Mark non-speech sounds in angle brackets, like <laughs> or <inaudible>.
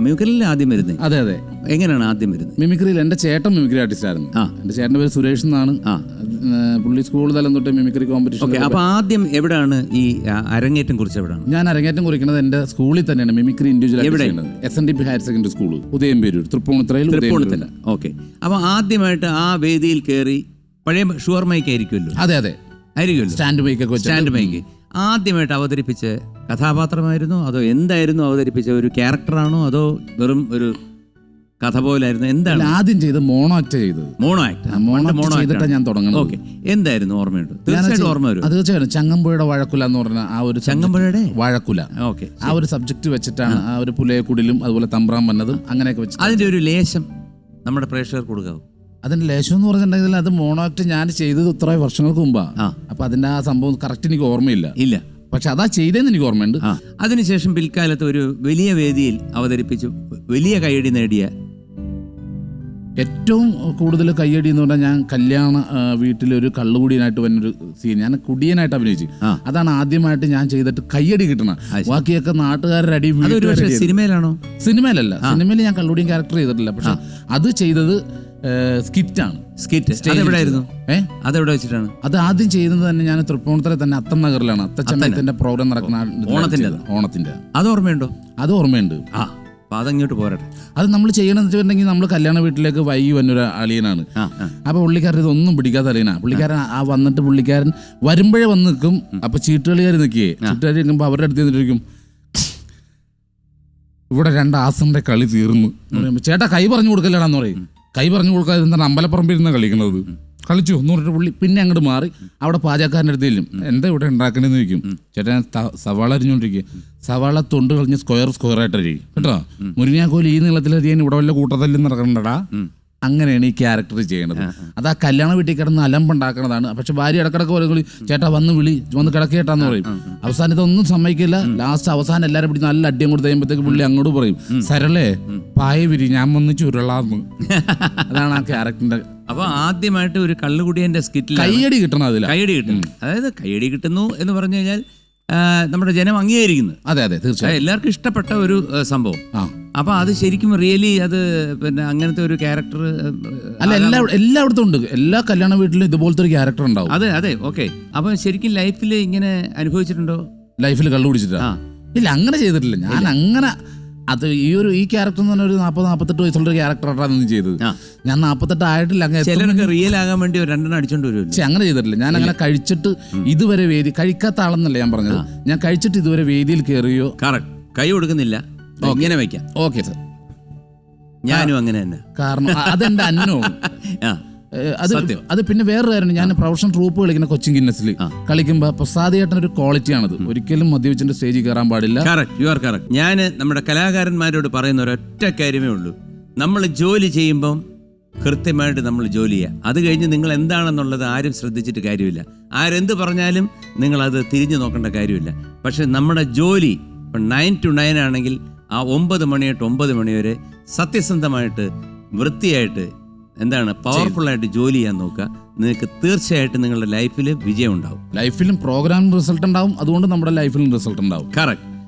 മിമിക്രിയിൽ ആദ്യം വരുന്നത് അതെ അതെ. എങ്ങനെയാണ് ആദ്യം വരുന്നത് മിമിക്രിയിൽ എന്റെ ചേട്ടൻ മിമിക്രി ആർട്ടിസ്റ്റ് ആയിരുന്നു. ആ. എന്റെ ചേട്ടന്റെ പേര് സുരേഷ് എന്നാണ്. ആ. ഏഹ് പുള്ളി സ്കൂൾ തലം തൊട്ട് മിമിക്രി കോമ്പറ്റീഷൻ ഓക്കെ അപ്പൊ ആദ്യം എവിടെയാണ് ഈ ആ, അരങ്ങേറ്റം കുറിച്ച് എവിടെയാണ് ഞാൻ അരങ്ങേറ്റം കുറിക്കുന്നത് എന്റെ സ്കൂളിൽ തന്നെയാണ് മിമിക്രി ഇൻഡിവിജ്വൽ എവിടെ? S N D P higher secondary school Udayamperoor തൃപ്പൂണിത്തറയിൽ തൃപ്പൂണിത്തല ഉദയംപേരൂർ ഓക്കെ. അപ്പൊ ആദ്യമായിട്ട് ആ വേദിയിൽ കയറി പഴയ ഷുവർ ആയിരിക്കുമല്ലോ അതെ അതെ. ആയിരിക്കുമല്ലോ. സ്റ്റാൻഡ് സ്റ്റാൻഡ് മൈക്ക് ആദ്യമായിട്ട് അവതരിപ്പിച്ച കഥാപാത്രമായിരുന്നു? അതോ എന്തായിരുന്നു അവതരിപ്പിച്ച ഒരു ക്യാരക്ടറാണോ? അതോ വെറും ഒരു കഥ പോലായിരുന്നു? എന്താണ്? ആദ്യം ചെയ്ത് മോണോ ആക്ട് ചെയ്തത്. Mono act. മോണോ മോണോ ചെയ്തിട്ടാണ് ഞാൻ തുടങ്ങുന്നത്. ഓക്കെ. എന്തായിരുന്നു ഓർമ്മയുണ്ട്? തീർച്ചയായിട്ടും ഓർമ്മ വരും അത് തീർച്ചയായിട്ടും ചങ്ങമ്പുഴയുടെ വഴക്കുല എന്ന് പറഞ്ഞ ആ ഒരു ചങ്ങമ്പുഴയുടെ? വഴക്കുല. ഓക്കെ ആ ഒരു സബ്ജക്ട് വെച്ചിട്ടാണ് ആ. ഒരു പുലയക്കുടിലും അതുപോലെ തമ്പ്രാൻ വന്നതും അങ്ങനെയൊക്കെ വെച്ച് അതിന്റെ ഒരു ലേശം നമ്മുടെ പ്രേക്ഷകർക്ക് കൊടുക്കാവും. അതിന്റെ ലേശം എന്ന് പറഞ്ഞിട്ടുണ്ടെങ്കിൽ അത് മോണോക്ട് ഞാൻ ചെയ്തത് ഇത്ര വർഷങ്ങൾക്ക് മുമ്പാണ് ആ. അപ്പൊ അതിന്റെ ആ സംഭവം കറക്റ്റ് എനിക്ക് ഓർമ്മയില്ല. ഇല്ല. പക്ഷെ അതാ ചെയ്തതെന്ന് എനിക്ക് ഓർമ്മയുണ്ട്. ആ. അതിനുശേഷം പിൽക്കാലത്ത് ഒരു വലിയ വേദിയിൽ അവതരിപ്പിച്ചു വലിയ കൈയടി നേടിയ ഏറ്റവും കൂടുതൽ കയ്യടി എന്ന് പറഞ്ഞാൽ ഞാൻ കല്യാണ ആ, വീട്ടിലൊരു കള്ളുകുടിയനായിട്ട് വന്നൊരു സീൻ ഞാൻ കുടിയനായിട്ട് അഭിനയിച്ചു. ആ. അതാണ് ആദ്യമായിട്ട് ഞാൻ ചെയ്തിട്ട് കയ്യടി കിട്ടണം ബാക്കിയൊക്കെ നാട്ടുകാരുടെ അടി അതൊരു വീട്ടുകാരുടെ പക്ഷേ അടി. സിനിമയിലാണോ? സിനിമയിലല്ല. സിനിമയിൽ ഞാൻ കള്ളുടിയൻ ക്യാരക്ടർ ചെയ്തിട്ടില്ല. പക്ഷെ അത് ചെയ്തത് സ്കിറ്റാണ്. സ്കിറ്റ്. അതെവിടെയായിരുന്നു? ഏ? അതെവിടെ വെച്ചിട്ടാണ്? അത് ആദ്യം ചെയ്യുന്നത് തന്നെ ഞാൻ തൃപ്പൂണിത്തറ തന്നെ അത്തം നഗറിലാണ്. അത്തച്ചമയത്തിന്റെ പ്രോഗ്രാം നടക്കുന്ന ഓണത്തിന്റെ ഓണത്തിന്റെ അത് ഓർമ്മയുണ്ടോ? അത് ഓർമ്മയുണ്ട്. ആ അപ്പൊ അതങ്ങോട്ട് പോരട്ടെ. അത് നമ്മൾ ചെയ്യണമെന്ന് വെച്ചിട്ടുണ്ടെങ്കിൽ നമ്മൾ കല്യാണ വീട്ടിലേക്ക് വൈകി വന്നൊരു അളിയനാണ്. അപ്പൊ പുള്ളിക്കാരൻ ഇതൊന്നും പിടിക്കാത്ത അളിയനാ. പുള്ളിക്കാരൻ ആ വന്നിട്ട് പുള്ളിക്കാരൻ വരുമ്പോഴേ വന്ന് നിൽക്കും. അപ്പൊ ചീട്ടുകളിക്കാർ നിൽക്കുകയെ ചീട്ടുകാരി നിൽക്കുമ്പോൾ അവരുടെ അടുത്ത് നിന്നിട്ടിരിക്കും ഇവിടെ രണ്ട് ആസന്റെ കളി തീർന്നു. ചേട്ടാ കൈ പറഞ്ഞു കൊടുക്കലാണെന്ന് പറയും. കൈ പറഞ്ഞു കൊടുക്കാതെ എന്താണ് അമ്പലപ്പറമ്പിൽ നിന്നാണ് കളിക്കുന്നത്? കളിച്ചു. പറഞ്ഞിട്ട് പുള്ളി പിന്നെ അങ്ങോട്ട് മാറി. അവിടെ പാചകക്കാരന്റെ അടുത്ത് ചെല്ലും. എന്താ ഇവിടെ ഉണ്ടാക്കണേന്ന് ചോദിക്കും. ചേട്ടൻ സവാള അരിഞ്ഞോണ്ടിരിക്കുക സവാള തൊണ്ട് കളഞ്ഞ് സ്ക്വയർ സ്ക്വയർ ആയിട്ട് അരിയും. കേട്ടോ? മുരിങ്ങാക്കോൽ ഈ നീളത്തിൽ അരിയാൻ ഇവിടെ വല്ല കൂട്ടത്തല്ലും നടക്കണ്ടടാ അങ്ങനെയാണ് ഈ ക്യാരക്ടർ ചെയ്യണത്. അത് ആ കല്യാണ വീട്ടിൽ കിടന്ന് അലമ്പുണ്ടാക്കണതാണ്. പക്ഷെ ഭാര്യ ഇടക്കിടക്ക് പറയും ചേട്ടാ വന്ന് വിളി വന്ന് കിടക്കേട്ടാന്ന് പറയും. അവസാനം ഇതൊന്നും സമ്മതിക്കില്ല. ലാസ്റ്റ് അവസാനം എല്ലാവരും പിടിച്ച് നല്ല അടിയും കൊടുത്ത് കഴിയുമ്പോഴത്തേക്ക് പുള്ളി അങ്ങോട്ട് പറയും സരളേ പായ വിരി ഞാൻ വന്ന് ചുരുളാന്ന്. <laughs> അതാണ് ആ ക്യാരക്ടറിന്റെ അപ്പൊ ആദ്യമായിട്ട് ഒരു കള്ളുകുടിയന്റെ സ്കിറ്റിൽ കയ്യടി കിട്ടണം അതിൽ കൈയടി കിട്ടുന്നു അതായത് കൈയടി കിട്ടുന്നു എന്ന് പറഞ്ഞു കഴിഞ്ഞാൽ നമ്മുടെ ജനം അംഗീകരിക്കുന്നു. അതെ അതെ തീർച്ചയായും. എല്ലാവർക്കും ഇഷ്ടപ്പെട്ട ഒരു സംഭവം. ആ. അപ്പൊ അത് ശരിക്കും റിയലി അത് പിന്നെ അങ്ങനത്തെ ഒരു ക്യാരക്ടർ അല്ല എല്ലാ എല്ലായിടത്തും ഉണ്ട്. എല്ലാ കല്യാണ വീട്ടിലും ഇതുപോലത്തെ ഒരു ക്യാരക്ടർ ഉണ്ടാവും. അതെ അതെ ഓക്കെ അപ്പൊ ശരിക്കും ലൈഫിൽ ഇങ്ങനെ അനുഭവിച്ചിട്ടുണ്ടോ? ലൈഫിൽ കള്ളു കുടിച്ചിട്ടാ. ഇല്ല അങ്ങനെ ചെയ്തിട്ടില്ല. ഞാൻ അങ്ങനെ അത് ഈ ഒരു ഈ ക്യാരക്ടർ എന്ന് പറഞ്ഞ ഒരു നാൽപ്പത് നാൽപ്പത്തെട്ട് വയസ്സുള്ള ഒരു ക്യാരക്ടറാണ് നീ ചെയ്തത്. ഞാൻ നാൽപ്പത്തെട്ട് ആയിട്ടില്ല അങ്ങനെ ചിലരൊക്കെ റിയൽ ആകാൻ വേണ്ടി രണ്ടെണ്ണം അടിച്ചോണ്ട് വരും അങ്ങനെ ചെയ്തിട്ടില്ല. ഞാൻ അങ്ങനെ കഴിച്ചിട്ട് ഇതുവരെ വേദി കഴിക്കാത്ത ആളെന്നല്ല ഞാൻ പറഞ്ഞത്. ഞാൻ കഴിച്ചിട്ട് ഇതുവരെ വേദിയിൽ കയറിയോ കറക്റ്റ് കൈ കൊടുക്കുന്നില്ല. ഇങ്ങനെ വെക്കാം. Okay sir. ഞാനും അങ്ങനെ തന്നെ. കാരണം അതെന്റെ അന്നവും <laughs> ആ. അത് അത് പിന്നെ വേറൊരു കാര്യം ഞാൻ പ്രൊഫഷണൽ ട്രൂപ്പ് കളിക്കുന്ന കൊച്ചിൻ ഗിന്നസിൽ കളിക്കുമ്പോൾ പ്രസാദേട്ടൻ ഒരു ക്വാളിറ്റിയാണത്. ഒരിക്കലും മദ്യപിച്ചിന്റെ സ്റ്റേജിൽ കയറാൻ പാടില്ല. കറക്റ്റ് യു ആർ കറക്റ്റ് ഞാൻ നമ്മുടെ കലാകാരന്മാരോട് പറയുന്ന ഒരൊറ്റ കാര്യമേ ഉള്ളൂ. നമ്മൾ ജോലി ചെയ്യുമ്പം കൃത്യമായിട്ട് നമ്മൾ ജോലി ചെയ്യുക അത് കഴിഞ്ഞ് നിങ്ങൾ എന്താണെന്നുള്ളത് ആരും ശ്രദ്ധിച്ചിട്ട് കാര്യമില്ല. ആരെന്ത് പറഞ്ഞാലും നിങ്ങൾ അത് തിരിഞ്ഞു നോക്കേണ്ട കാര്യമില്ല. പക്ഷെ നമ്മുടെ ജോലി ഇപ്പം നയൻ ടു നയൻ ആണെങ്കിൽ ആ ഒമ്പത് മണി തൊട്ട് ഒമ്പത് മണി വരെ സത്യസന്ധമായിട്ട് വൃത്തിയായിട്ട് എന്താണ് പവർഫുള്ളായിട്ട് ജോലി ചെയ്യാൻ നോക്കുക. നിങ്ങൾക്ക് തീർച്ചയായിട്ടും നിങ്ങളുടെ ലൈഫിൽ വിജയം ഉണ്ടാവും ലൈഫിലും പ്രോഗ്രാം റിസൾട്ട് ഉണ്ടാവും. അതുകൊണ്ട് നമ്മുടെ ലൈഫിലും റിസൾട്ട് ഉണ്ടാവും. കറക്റ്റ്